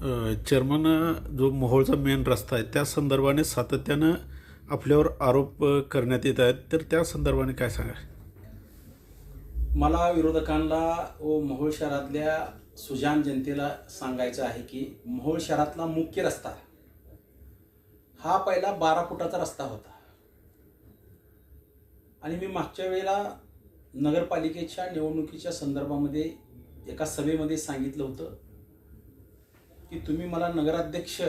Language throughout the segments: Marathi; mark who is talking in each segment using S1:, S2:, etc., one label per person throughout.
S1: चेअरमन जो मोहोळचा मेन रस्ता आहे त्या संदर्भाने सातत्यानं आपल्यावर आरोप करण्यात येत आहेत. तर त्या संदर्भाने काय सांगा
S2: मला विरोधकांना व मोहोळ शहरातल्या सुजान जनतेला सांगायचं आहे की मोहोळ शहरातला मुख्य रस्ता हा पहिला बारा फुटाचा रस्ता होता. आणि मी मागच्या वेळेला नगरपालिकेच्या निवडणुकीच्या संदर्भामध्ये एका सभेमध्ये सांगितलं होतं. की तुम्ही मला नगराध्यक्ष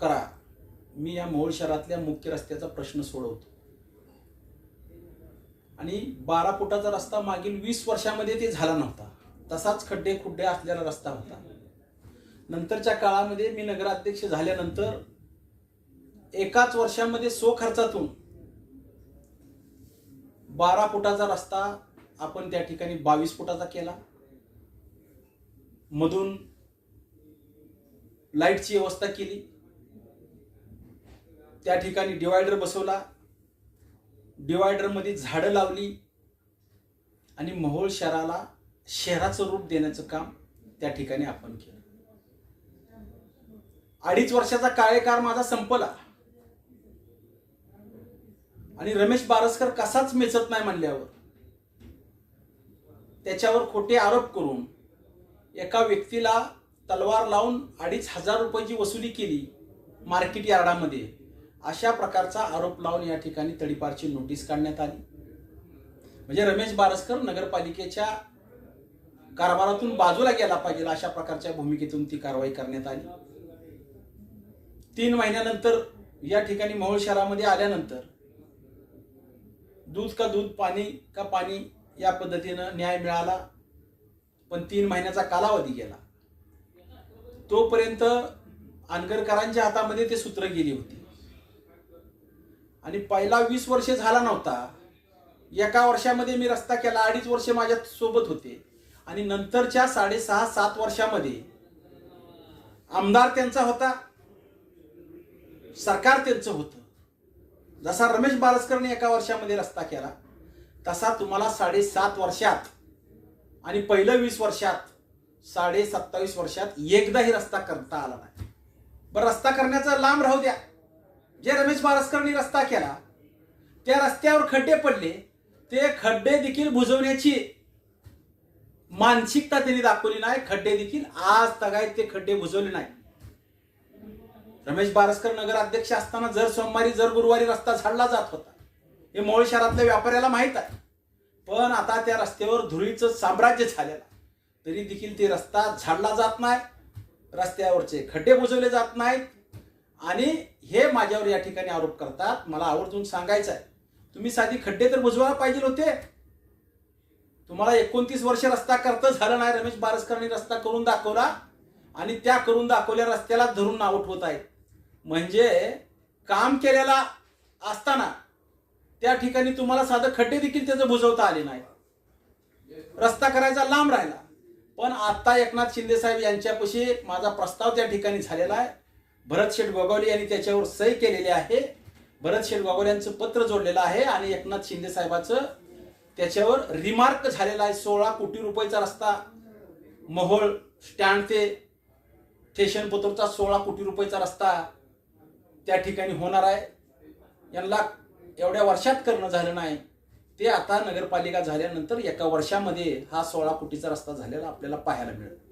S2: करा. मी या मोहोळ शहरातल्या मुख्य रस्त्याचा प्रश्न सोडवतो. आणि बारा फुटाचा रस्ता मागील वीस वर्षामध्ये ते झाला नव्हता. तसाच खड्डे खुड्डे असलेला रस्ता होता. नंतरच्या काळामध्ये मी नगराध्यक्ष झाल्यानंतर एकाच वर्षामध्ये सो खर्चातून बारा फुटाचा रस्ता आपण त्या ठिकाणी बावीस फुटाचा केला. मधून लाईटची व्यवस्था केली. त्या ठिकाणी डिवायडर बसवला. डिवायडरमध्ये झाडं लावली. आणि मोहोळ शहराला शहराचं रूप देण्याचं काम त्या ठिकाणी आपण केलं. अडीच वर्षाचा कार्यकाळ माझा संपला. आणि रमेश बारसकर कसाच मेचत नाही म्हणल्यावर त्याच्यावर खोटे आरोप करून एका व्यक्तीला तलवार लावून अडीच हजार रुपयाची वसुली केली मार्केट यार्डामध्ये. अशा प्रकारचा आरोप लावून या ठिकाणी तडीपारची नोटीस काढण्यात आली. म्हणजे रमेश बारसकर नगरपालिकेच्या कारभारातून बाजूला गेला पाहिजे अशा प्रकारच्या भूमिकेतून ती कारवाई करण्यात आली. तीन महिन्यानंतर या ठिकाणी मोहोळ शहरामध्ये आल्यानंतर दूध का दूध पाणी का पाणी या पद्धतीनं न्याय मिळाला. पण तीन महिन्याचा कालावधी गेला. तोपर्यंत आनगरकरांच्या हातामध्ये ते सूत्र गेली होती. आणि पहिला वीस वर्ष झाला नव्हता. एका वर्षामध्ये मी रस्ता केला अडीच वर्ष माझ्या सोबत होते. आणि नंतरच्या साडेसहा सात वर्षामध्ये आमदार त्यांचा होता सरकार त्यांचं होतं. जसा रमेश बारसकरने एका वर्षामध्ये रस्ता केला तसा तुम्हाला साडेसात वर्षात आणि पहिलं वीस वर्षात साडे सत्तावीस वर्षात एकदाही रस्ता करता आला नाही. बरं रस्ता करण्याचा लांब राहू द्या. जे रमेश बारसकरनी रस्ता केला त्या रस्त्यावर खड्डे पडले ते खड्डे देखील बुजवण्याची मानसिकता त्यांनी दाखवली नाही. खड्डे देखील आज तगायत ते खड्डे बुजवले नाही. रमेश बारसकर नगर अध्यक्ष असताना जर सोमवारी जर गुरुवारी रस्ता झाडला जात होता. हे मोळ शहरातल्या व्यापाऱ्याला माहीत आहे. पण आता त्या रस्त्यावर धुळीचं साम्राज्य झालेलं तरी देखील ते रस्ता झाडला जात नाही रस्त्यावरचे खड्डे बुजवले जात नाहीत. आणि हे माझ्यावर या ठिकाणी आरोप करतात. मला आवर्जून सांगायचं आहे. तुम्ही साधी खड्डे तर बुजवायला पाहिजे होते. तुम्हाला एकोणतीस वर्ष रस्ता करता झालं नाही. रमेश बारसकरांनी रस्ता करून दाखवला. आणि त्या करून दाखवल्या रस्त्याला धरून नावट होत आहेत. म्हणजे काम केलेला असताना त्या ठिकाणी तुम्हाला साधं खड्डे देखील त्याचं बुजवता आले नाही रस्ता करायचा लांब राहिला. पण आत्ता एकनाथ शिंदे साहेब यांच्यापाशी माझा प्रस्ताव त्या ठिकाणी झालेला आहे. भरत शेठ गोगावले यांनी त्याच्यावर सही केलेली आहे. भरत शेठ गोगावले यांचं पत्र जोडलेलं आहे आणि एकनाथ शिंदे साहेबाचं त्याच्यावर रिमार्क झालेला आहे. सोळा कोटी रुपयाचा रस्ता मोहोळ स्टँड ते स्टेशन पोतरचा सोळा कोटी रुपयाचा रस्ता त्या ठिकाणी होणार आहे. यांना एवढ्या वर्षात करणं झालं नाही. ते आता नगरपालिका झाल्यानंतर एका वर्षामध्ये हा सोळा कोटीचा रस्ता झालेला आपल्याला पाहायला मिळेल.